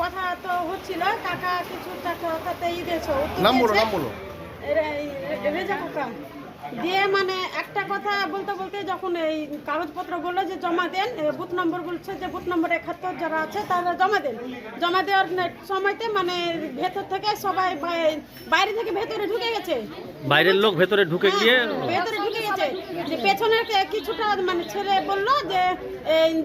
কথা তো হচ্ছিল কাকা কিছু টাকা তাতে ই দিয়েছে। নাম বলো নাম বলো। রেজা কাকা দিয়ে মানে একটা কথা বলতে বলতে যখন এই কাগজপত্র বলল যে জমা দেন বুথ নম্বর বলছে যে বুথ নম্বর একাত্তর যারা আছে তারা জমা দেন। জমা দেওয়ার সময়তে মানে ভেতর থেকে সবাই বাইরে থেকে ভেতরে ঢুকে গেছে। বাইরের লোক ভেতরে ঢুকে গিয়ে হ্যাঁ, ভেতরে যে পেছনের কিছুটা মানে ছেলে বলল যে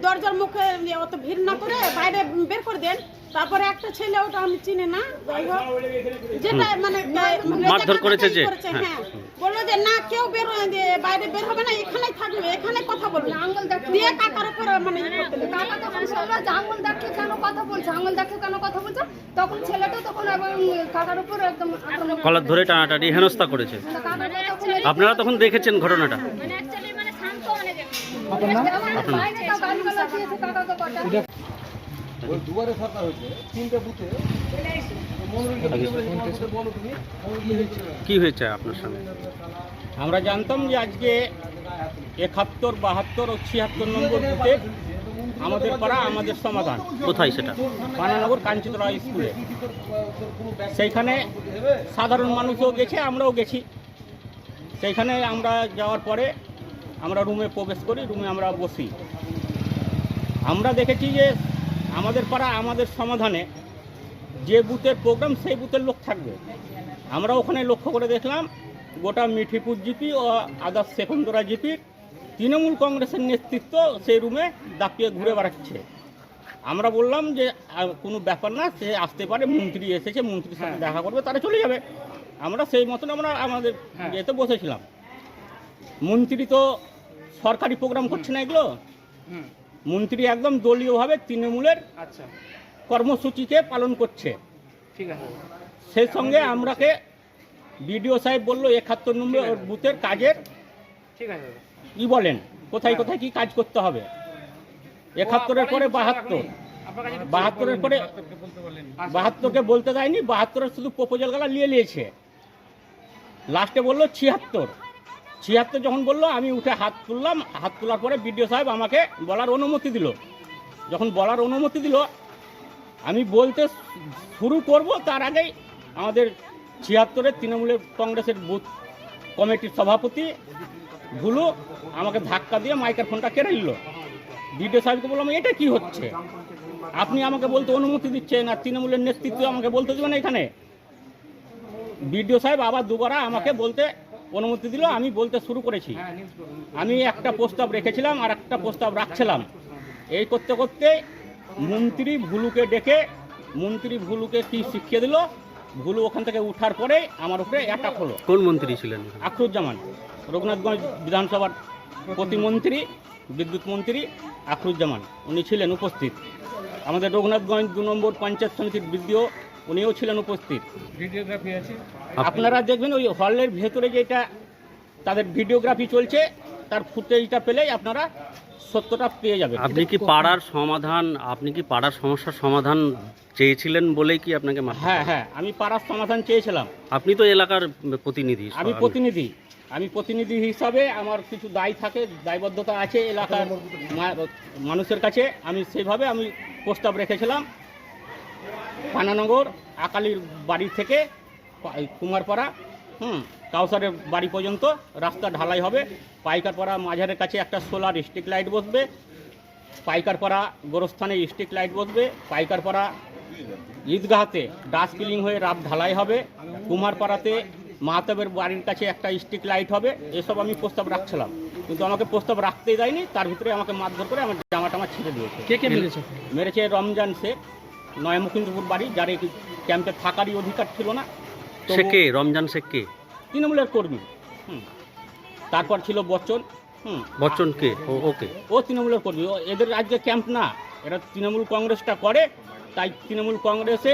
দরজার মুখে অত ভিড় না করে বাইরে বের করে দেন তারপরে একটা ছেলে ওটা আমি চিনি না যাই হোক যেটা মানে মারধর করেছে যে? করেছে, হ্যাঁ। বলল যে না কেউ বের বাইরে বের হবে না এখানেই থাকবে এখানে কথা বলবে। দিয়ে কাকার উপর মানে ইয়ে। কাকা তখন যে আঙুল দেখে কেন কথা বলছে? আঙুল দেখে কেন কথা বলছে? তখন ছেলেটা তখন এবং কাকার উপর একদম কলার ধরে টানাটানি হেনস্থা করেছে। তখন এই- আপনারা তখন দেখেছেন ঘটনাটা? মানে ওই দুয়ারে সরকার হয়েছে তিনটে বুথে। কি হয়েছে আপনার সঙ্গে আমরা জানতাম যে আজকে একাত্তর বাহাত্তর ও ছিয়াত্তর নম্বর বুথে আমাদের পাড়া আমাদের সমাধান। কোথায় সেটা? পানানগর কাঞ্চিতলা স্কুলে। সেইখানে সাধারণ মানুষও গেছে আমরাও গেছি। সেইখানে আমরা যাওয়ার পরে আমরা রুমে প্রবেশ করি রুমে আমরা বসি। আমরা দেখেছি যে আমাদের পাড়া আমাদের সমাধানে যে বুথের প্রোগ্রাম সেই বুথের লোক থাকবে। আমরা ওখানে লক্ষ্য করে দেখলাম গোটা মিঠিপুর জিপি ও আদার্স সেকন্দরা জিপির তৃণমূল কংগ্রেসের নেতৃত্ব সেই রুমে দাপিয়ে ঘুরে বেড়াচ্ছে। আমরা বললাম যে কোনো ব্যাপার না সে আসতে পারে মন্ত্রী এসেছে মন্ত্রীর সাথে দেখা করবে তারা চলে যাবে। আমরা সেই মতন আমরা আমাদের এতে বসেছিলাম। মন্ত্রী তো সরকারি প্রোগ্রাম করছে না এগুলো? মন্ত্রী একদম দলীয়ভাবে তৃণমূলের আচ্ছা। কর্মসূচিকে পালন করছে। ঠিক আছে। সেই সঙ্গে আমরাকে বিডিও সাহেব বলল একাত্তর নম্বর বুথের কাজের ঠিক আছে। কি বলেন কোথায় কোথায় কি কাজ করতে হবে? একাত্তরের পরে বাহাত্তর। বাহাত্তরের পরে বাহাত্তরকে বলতে দেয়নি বাহাত্তরের শুধু প্রপোজাল গালা নিয়ে নিয়েছে। লাস্টে বলল ছিয়াত্তর। ছিয়াত্তর যখন বলল, আমি উঠে হাত তুললাম। হাত তোলার পরে বিডিও সাহেব আমাকে বলার অনুমতি দিল। যখন বলার অনুমতি দিল, আমি বলতে শুরু করব, তার আগেই আমাদের ছিয়াত্তরের তৃণমূলের কংগ্রেসের বুথ কমিটির সভাপতি ভুলু আমাকে ধাক্কা দিয়ে মাইকের ফোনটা কেড়ে নিল। বিডিও সাহেবকে বললাম, এটা কি হচ্ছে? আপনি আমাকে বলতে অনুমতি দিচ্ছেন আর তৃণমূলের নেতৃত্ব আমাকে বলতে দেবেন এখানে? বিডিও সাহেব আবার দুবারা আমাকে বলতে অনুমতি দিল আমি বলতে শুরু করেছি। আমি একটা প্রস্তাব রেখেছিলাম আর একটা প্রস্তাব রাখছিলাম। এই করতে করতে মন্ত্রী ভুলুকে ডেকে মন্ত্রী ভুলুকে কি শিখিয়ে দিল? ভুলু ওখান থেকে উঠার পরে আমার উপরে অ্যাটাক হলো। কোন মন্ত্রী ছিলেন? আখরুজ্জামান রঘুনাথগঞ্জ বিধানসভার প্রতিমন্ত্রী বিদ্যুৎ মন্ত্রী আখরুজ্জামান উনি ছিলেন উপস্থিত। আমাদের রঘুনাথগঞ্জ দু নম্বর পঞ্চায়েত সমিতির বিডিও উনিও ছিলেন উপস্থিত। ভিডিওগ্রাফি আছে। আপনারা দেখবেন ওই হলের ভেতরে যেটা তাদের ভিডিওগ্রাফি চলছে তার ফুটেজটা পেলেই আপনারা সত্যটা পেয়ে যাবেন। আপনি কি পাড়ার সমাধান আপনি কি পাড়ার সমস্যার সমাধান চেয়েছিলেন বলেই কি আপনাকে হ্যাঁ হ্যাঁ আমি পাড়ার সমাধান চেয়েছিলাম। আপনি তো এলাকার প্রতিনিধি আমি প্রতিনিধি আমি প্রতিনিধি হিসাবে আমার কিছু দায় থাকে দায়বদ্ধতা আছে এলাকার মানুষের কাছে আমি সেইভাবে আমি প্রস্তাব রেখেছিলাম। পানানগর আকালির বাড়ি থেকে কুমারপাড়া হুম কাউসারের বাড়ি পর্যন্ত রাস্তা ঢালাই হবে। পাইকারপাড়া মাঝারের কাছে একটা সোলার স্ট্রিট লাইট বসবে। পাইকারপাড়া গোরস্থানে স্ট্রিট লাইট বসবে। পাইকারপাড়া ঈদগাহতে ডাস্ট ক্লিং হয়ে রাত ঢালাই হবে। কুমারপাড়াতে মাহাতাবের বাড়ির কাছে একটা স্ট্রিট লাইট হবে। এসব আমি প্রস্তাব রাখছিলাম। কিন্তু আমাকে প্রস্তাব রাখতেই দেয়নি। তার ভিতরে আমাকে মারধর করে আমার জামা টামা ছিঁড়ে দিয়েছে। কে কে মেরেছে? মেরেছে রমজান শেখ নয় মুকিন্দপুর বাড়ি যার এই ক্যাম্পে থাকারই অধিকার ছিল না। সে কে রমজান শেখ। কে তৃণমূলের কর্মী। হুম। তারপর ছিল বচ্চন। হুম। বচ্চন কে? ও ওকে। ও তৃণমূলের কর্মী। ও এদের রাজ্যে ক্যাম্প না। এরা তৃণমূল কংগ্রেসটা করে তাই তৃণমূল কংগ্রেসে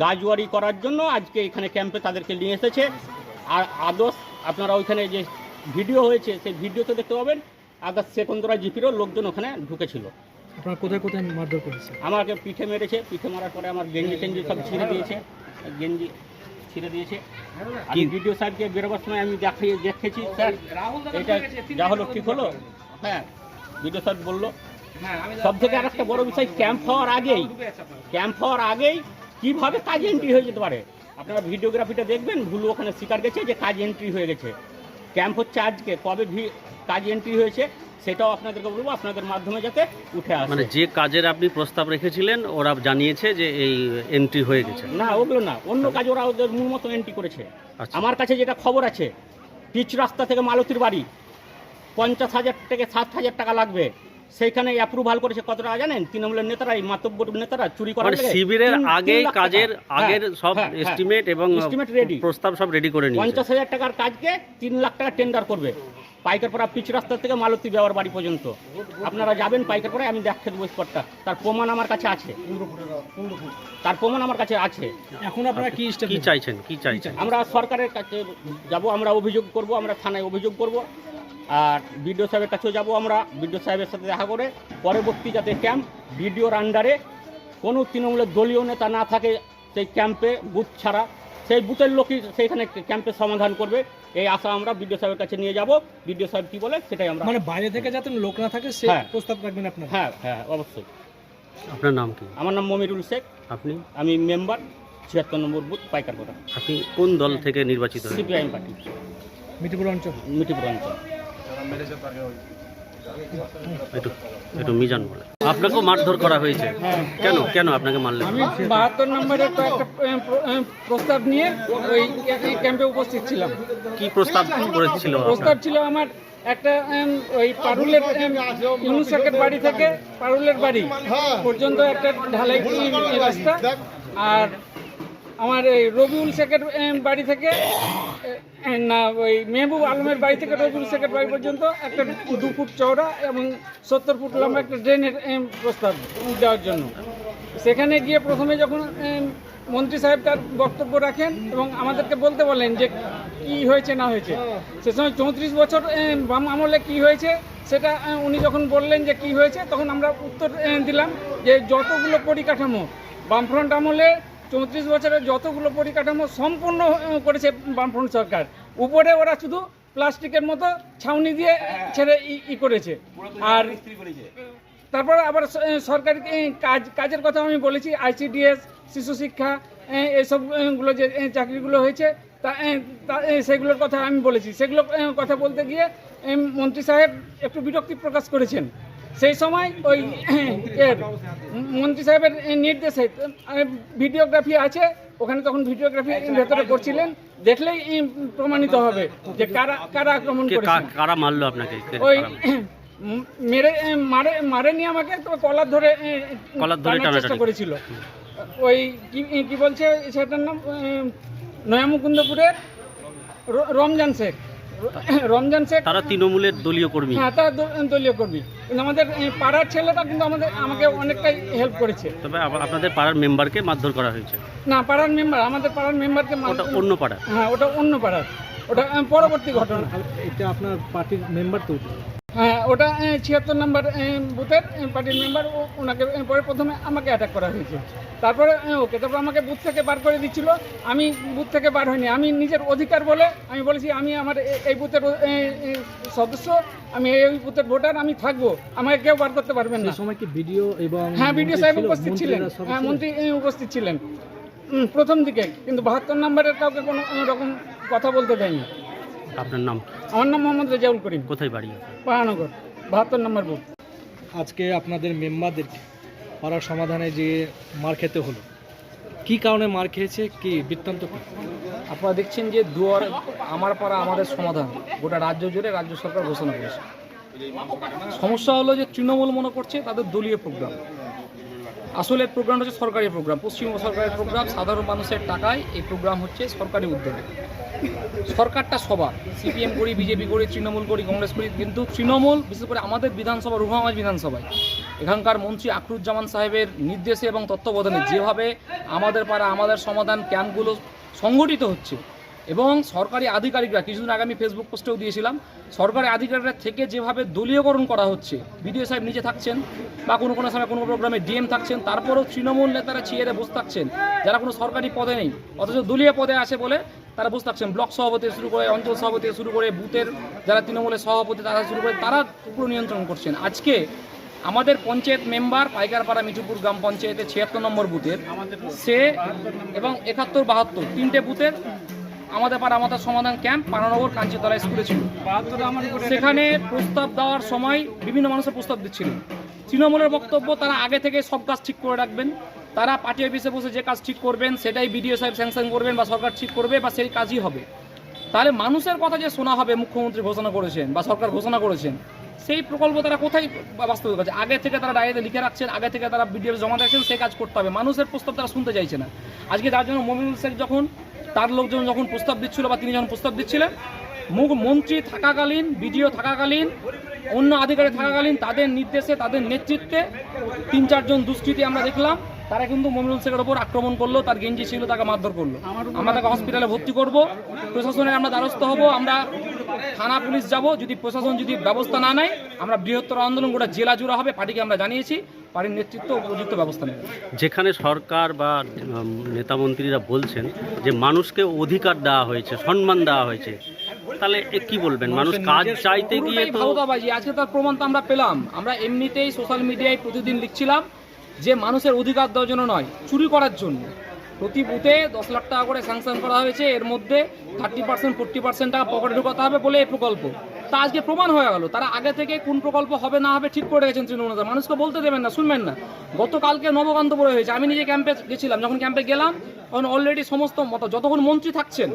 গাজুয়ারি করার জন্য আজকে এখানে ক্যাম্পে তাদেরকে নিয়ে এসেছে। আর আদর্শ আপনারা ওইখানে যে ভিডিও হয়েছে সেই ভিডিওতে দেখতে পাবেন আদর্শ সেকন্দরা জিপিরও লোকজন ওখানে ঢুকেছিল। আপনার কোথায় কোথায় মারধর করেছে আমাকে পিঠে মেরেছে। পিঠে মারার পরে আমার গেঞ্জি টেঞ্জি সব ছিঁড়ে দিয়েছে। গেঞ্জি ছিঁড়ে দিয়েছে। আমি ভিডিও সাহেবকে বেরোবার সময় আমি দেখাই দেখেছি স্যার। এটা যা হলো। ঠিক হলো হ্যাঁ ভিডিও সাহেব বলল সব থেকে আর একটা বড় বিষয় ক্যাম্প হওয়ার আগেই ক্যাম্প হওয়ার আগেই কীভাবে কাজ এন্ট্রি হয়ে যেতে পারে? আপনারা ভিডিওগ্রাফিটা দেখবেন ভুল ওখানে স্বীকার গেছে যে কাজ এন্ট্রি হয়ে গেছে। ক্যাম্প হচ্ছে আজকে কবে ভি- কাজ এন্ট্রি হয়েছে? সেটাও আপনাদেরকে বলব আপনাদের মাধ্যমে যাতে উঠে আসে। মানে যে কাজের আপনি প্রস্তাব রেখেছিলেন ওরা জানিয়েছে যে এই এন্ট্রি হয়ে গেছে। না ওগুলো না অন্য কাজ ওরা ওদের মূল মতো এন্ট্রি করেছে। আচ্ছা। আমার কাছে যেটা খবর আছে পিচ রাস্তা থেকে মালতির বাড়ি পঞ্চাশ হাজার থেকে সাত হাজার টাকা লাগবে। সেইখানে অ্যাপ্রুভাল করেছে কত টাকা জানেন? তৃণমূলের নেতারা এই মাতব্বর নেতারা চুরি করার মানে শিবিরের আগেই কাজের হ্যাঁ, আগের সব হ্যাঁ, হ্যাঁ। এস্টিমেট এবং এস্টিমেট রেডি প্রস্তাব সব রেডি করে নিয়েছে। পঞ্চাশ হাজার টাকার কাজকে তিন লাখ টাকা টেন্ডার করবে। পাইকারপাড়া পিচ রাস্তা থেকে মালতী ব্যবহার বাড়ি পর্যন্ত। আপনারা যাবেন পাইকারপাড়ায় আমি দেখাতে দেবো স্পটটা তার প্রমাণ আমার কাছে আছে। তার প্রমাণ আমার কাছে আছে। এখন আপনারা কি কি চাইছেন? কি চাইছেন? আমরা সরকারের কাছে যাব আমরা অভিযোগ করব আমরা থানায় অভিযোগ করব। আর বিডিও সাহেবের কাছেও যাব আমরা। বিডিও সাহেবের সাথে দেখা করে পরবর্তী যাতে ক্যাম্প বিডিওর আন্ডারে কোনো তৃণমূলের দলীয় নেতা না থাকে সেই ক্যাম্পে বুথ ছাড়া সেই বুথের লোকই সেইখানে ক্যাম্পে সমাধান করবে। এই আশা আমরা বিডিও সাহেবের কাছে নিয়ে যাব। বিডিও সাহেব কী বলে সেটাই আমরা মানে বাইরে থেকে যাতে লোক না থাকে সে হ্যাঁ। প্রস্তাব রাখবেন আপনারা? হ্যাঁ হ্যাঁ অবশ্যই। আপনার নাম কি? আমার নাম মমিরুল শেখ। আপনি? আমি মেম্বার ছিয়াত্তর নম্বর বুথ পাইকার পাইকারপাড়া। আপনি কোন দল থেকে নির্বাচিত সিপিআইএম পার্টি। মিটিপুর অঞ্চল। মিটিপুর অঞ্চল। একটু একটু মিজান বলে। আপনাকেও মারধর করা হয়েছে? কেন? কেন আপনাকে মারলেন আমি বাহাত্তর নম্বরের একটা এম, প্রস্তাব নিয়ে ওই এই ক্যাম্পে উপস্থিত ছিলাম। কি প্রস্তাব করেছিল প্রস্তাব ছিল আমার একটা এম, ওই পারুলের ইউনুসাকের বাড়ি থেকে পারুলের বাড়ি পর্যন্ত একটা ঢালাই রাস্তা। আর আমার এই রবিউল শেখের বাড়ি থেকে না, ওই মেহবুব আলমের বাড়ি থেকে রবিউল শেখের বাড়ি পর্যন্ত একটা দু ফুট চওড়া এবং সত্তর ফুট লম্বা একটা ড্রেনের প্রস্তাব দেওয়ার জন্য। সেখানে গিয়ে প্রথমে যখন মন্ত্রী সাহেব তার বক্তব্য রাখেন এবং আমাদেরকে বলতে বলেন যে কি হয়েছে, না হয়েছে। সে সময় চৌত্রিশ বছর বাম আমলে কি হয়েছে, সেটা উনি যখন বললেন যে কি হয়েছে, তখন আমরা উত্তর দিলাম যে যতগুলো পরিকাঠামো, বামফ্রন্ট আমলে চৌত্রিশ বছরের যতগুলো পরিকাঠামো সম্পূর্ণ করেছে বামফ্রন্ট সরকার। উপরে ওরা শুধু প্লাস্টিকের মতো ছাউনি দিয়ে ছেড়ে ই- করেছে। আর তারপর আবার সরকারি কাজ কাজের কথা আমি বলেছি আইসিডিএস শিশু শিক্ষা এ, এইসবগুলো যে চাকরিগুলো হয়েছে তা তা- সেগুলোর কথা আমি বলেছি। সেগুলো কথা বলতে গিয়ে মন্ত্রী সাহেব একটু বিরক্তি প্রকাশ করেছেন। সেই সময় ওই মন্ত্রী সাহেবের নির্দেশে ভিডিওগ্রাফি আছে ওখানে তখন ভিডিওগ্রাফি ভেতরে করছিলেন দেখলেই প্রমাণিত হবে যে কারা কারা আক্রমণ কারা মারলো আপনাকে? ওই মেরে মারে মারেনি আমাকে তো কলার ধরে কলার ধরে চেষ্টা করেছিল। ওই কি বলছে সেটার নাম এ, নয়ামুকুন্দপুরের রমজান শেখ। রমজান শেখ তারা তৃণমূলের দলীয় কর্মী। হ্যাঁ তারা দলীয় কর্মী। কিন্তু আমাদের পাড়ার ছেলেটা কিন্তু আমাদের আমাকে অনেকটাই হেল্প করেছে। তবে আপ- আপনাদের পাড়ার মেম্বারকে মারধর করা হয়েছে? না পাড়ার মেম্বার আমাদের পাড়ার মেম্বারকে ওটা অন্য পাড়া হ্যাঁ ওটা অন্য পাড়ার। ওটা পরবর্তী ঘটনা। এটা আপনার পার্টির মেম্বার তো ওটা ছিয়াত্তর নম্বর বুথের পার্টির মেম্বার ওনাকে পরে প্রথমে আমাকে অ্যাটাক করা হয়েছে। তারপরে ওকে তারপর আমাকে বুথ থেকে বার করে দিচ্ছিল। আমি বুথ থেকে বার হইনি। আমি নিজের অধিকার বলে আমি বলেছি আমি আমার এই বুথের সদস্য আমি এই বুথের ভোটার আমি থাকব। আমাকে কেউ বার করতে পারবেন না। সময় কি ভিডিও এবং হ্যাঁ বিডিও সাহেব উপস্থিত ছিলেন। হ্যাঁ মন্ত্রী উপস্থিত ছিলেন। প্রথম দিকে। কিন্তু বাহাত্তর নাম্বারের কাউকে কোনো কোনো রকম কথা বলতে দেয়নি। আপনার নাম? আমার নাম মোহাম্মদ রেজাউল করিম। কোথায় বাড়ি আপনার? পাহানগর বাহাত্তর নম্বর বুথ আজকে আপনাদের মেম্বারদেরকে পাড়ার সমাধানে যে মার খেতে হলো কি কারণে মার খেয়েছে কি বৃত্তান্ত কি? আপনারা দেখছেন যে দুয়ার আমার পাড়া আমাদের সমাধান। গোটা রাজ্য জুড়ে রাজ্য সরকার ঘোষণা করেছে। সমস্যা হলো যে তৃণমূল মনে করছে তাদের দলীয় প্রোগ্রাম। আসলে প্রোগ্রামটা হচ্ছে সরকারি প্রোগ্রাম পশ্চিমবঙ্গ সরকারের প্রোগ্রাম। সাধারণ মানুষের টাকায় এই প্রোগ্রাম হচ্ছে সরকারি উদ্যোগে। সরকারটা সবার। সিপিএম করি, বিজেপি করি, তৃণমূল করি, কংগ্রেস করি, কিন্তু তৃণমূল, বিশেষ করে আমাদের বিধানসভা রুহামাজ বিধানসভায়, এখানকার মন্ত্রী আকরুজ্জামান সাহেবের নির্দেশে এবং তত্ত্বাবধানে যেভাবে আমাদের পাড়া, আমাদের সমাধান ক্যাম্পগুলো সংগঠিত হচ্ছে এবং সরকারি আধিকারিকরা, কিছুদিন আগে আমি ফেসবুক পোস্টেও দিয়েছিলাম, সরকারি আধিকারিকরা থেকে যেভাবে দলীয়করণ করা হচ্ছে, বিডিও সাহেব নিজে থাকছেন বা কোনো কোনো সময় কোনো প্রোগ্রামে ডিএম থাকছেন, তারপরেও তৃণমূল নেতারা চেয়ারে বসে থাকছেন, যারা কোনো সরকারি পদে নেই, অথচ দলীয় পদে আছে বলে তারা বসে থাকছেন ব্লক সভাপতি শুরু করে, অঞ্চল সভাপতি শুরু করে, বুথের যারা তৃণমূলের সভাপতি তারা শুরু করে, তারা পুরো নিয়ন্ত্রণ করছেন। আজকে আমাদের পঞ্চায়েত মেম্বার পাইকারপাড়া মিঠুপুর গ্রাম পঞ্চায়েতের ছিয়াত্তর নম্বর বুথের, সে এবং একাত্তর, বাহাত্তর তিনটে বুথের আমাদের পাড়া আমাদের সমাধান ক্যাম্প পানানগর কাঞ্চিতলা স্কুলে ছিল। সেখানে প্রস্তাব দেওয়ার সময় বিভিন্ন মানুষের প্রস্তাব দিচ্ছিলেন তৃণমূলের বক্তব্য তারা আগে থেকে সব কাজ ঠিক করে রাখবেন। তারা পার্টি অফিসে বসে যে কাজ ঠিক করবেন, সেটাই বিডিও সাহেব স্যাংশন করবেন বা সরকার ঠিক করবে বা সেই কাজই হবে। তাহলে মানুষের কথা যে শোনা হবে, মুখ্যমন্ত্রী ঘোষণা করেছেন বা সরকার ঘোষণা করেছেন, সেই প্রকল্প তারা কোথায় বা- বাস্তবায়িত করছে? আগে থেকে তারা ডায়েরিতে লিখে রাখছেন, আগে থেকে তারা বিডিও জমা রাখছেন সেই কাজ করতে হবে। মানুষের প্রস্তাব তারা শুনতে চাইছে না। আজকে তার জন্য মমিনুল শেখ যখন, তার লোকজন যখন প্রস্তাব দিচ্ছিল বা তিনি যখন প্রস্তাব দিচ্ছিলেন মন্ত্রী থাকাকালীন, বিডিও থাকাকালীন, অন্য আধিকারিক থাকাকালীন, তাদের নির্দেশে, তাদের নেতৃত্বে তিন চারজন দুষ্কৃতি আমরা দেখলাম। তারা কিন্তু মমিনুল শেখের ওপর আক্রমণ করল তার গেঞ্জি ছিল তাকে মারধর করল। আমরা তাকে হসপিটালে ভর্তি করব। প্রশাসনের আমরা দ্বারস্থ হব আমরা থানা পুলিশ যাব যদি প্রশাসন যদি ব্যবস্থা না নেয় আমরা বৃহত্তর আন্দোলন গোটা জেলা জুড়ে হবে পার্টিকে আমরা জানিয়েছি পার্টির নেতৃত্ব উপযুক্ত ব্যবস্থা নেবে। যেখানে সরকার বা নেতামন্ত্রীরা বলছেন যে মানুষকে অধিকার দেওয়া হয়েছে সম্মান দেওয়া হয়েছে তাহলে এ কি বলবেন? মানুষ কাজ চাইতে গিয়ে আজকে তার প্রমাণ তো আমরা পেলাম। আমরা এমনিতেই সোশ্যাল মিডিয়ায় প্রতিদিন লিখছিলাম যে মানুষের অধিকার দেওয়ার জন্য নয়, চুরি করার জন্য। প্রতি বুথে দশ লাখ টাকা করে স্যাংশন করা হয়েছে, এর মধ্যে থার্টি পার্সেন্ট ফোর্টি পার্সেন্ট টাকা পকেটে ঢোকাতে হবে বলে এই প্রকল্প। তা আজকে প্রমাণ হয়ে গেল, তারা আগে থেকে কোন প্রকল্প হবে না হবে ঠিক করে রেখেছেন তৃণমূল নেতা। মানুষকে বলতে দেবেন না, শুনবেন না। গতকালকে নবকান্তপুরে হয়েছে, আমি নিজে ক্যাম্পে গেছিলাম, যখন ক্যাম্পে গেলাম, তখন অলরেডি সমস্ত মত, যতক্ষণ মন্ত্রী থাকছেন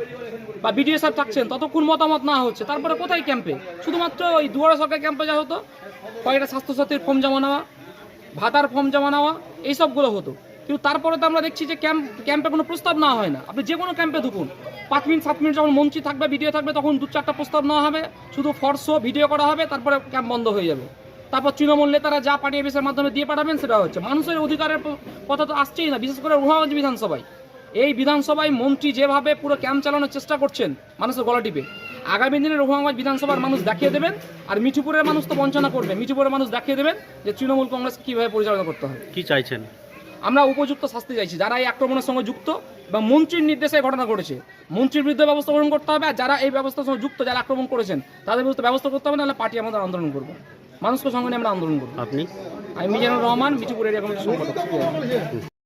বা বিডিও সাহেব থাকছেন, ততক্ষণ মতামত না হচ্ছে। তারপরে কোথায় ক্যাম্পে শুধুমাত্র ওই দুয়ারা সরকার ক্যাম্পে যা হতো, কয়েকটা স্বাস্থ্যসাথীর ফর্ম জমা নেওয়া ভাতার ফর্ম জমা নেওয়া এই সবগুলো হতো। কিন্তু তারপরে তো আমরা দেখছি যে ক্যাম্প, ক্যাম্পে কোনো প্রস্তাব নেওয়া হয় না। আপনি যে কোনো ক্যাম্পে ঢুকুন। পাঁচ মিনিট, সাত মিনিট যখন মন্ত্রী থাকবে, ভিডিও থাকবে, তখন দু চারটা প্রস্তাব নেওয়া হবে। শুধু ফরশো ভিডিও করা হবে, তারপরে ক্যাম্প বন্ধ হয়ে যাবে। তারপর তৃণমূল নেতারা যা পার্টি অফিসের মাধ্যমে দিয়ে পাঠাবেন, সেটা হচ্ছে। মানুষের অধিকারের কথা তো আসছেই না, বিশেষ করে রুহাগঞ্জ বিধানসভায়। এই বিধানসভায় মন্ত্রী যেভাবে পুরো ক্যাম্প চালানোর চেষ্টা করছেন, মানুষের গলা টিপে। আগামী দিনে রঘুগঞ্জ বিধানসভার মানুষ দেখিয়ে দেবেন আর মিঠুপুরের মানুষ তো বঞ্চনা করবে। মিঠুপুরের মানুষ দেখিয়ে দেবেন যে তৃণমূল কংগ্রেস কীভাবে পরিচালনা করতে হয় কি চাইছেন? আমরা উপযুক্ত শাস্তি চাইছি। যারা এই আক্রমণের সঙ্গে যুক্ত বা মন্ত্রীর নির্দেশে ঘটনা ঘটেছে মন্ত্রীর বিরুদ্ধে ব্যবস্থা গ্রহণ করতে হবে আর যারা এই ব্যবস্থার সঙ্গে যুক্ত যারা আক্রমণ করেছেন তাদের বিরুদ্ধে ব্যবস্থা করতে হবে নাহলে পার্টি আমাদের আন্দোলন করব। মানুষকে সঙ্গে নিয়ে আমরা আন্দোলন করব। আপনি? আমি মিজানুর রহমান মিঠুপুর এরিয়া কমিটির সম্পাদক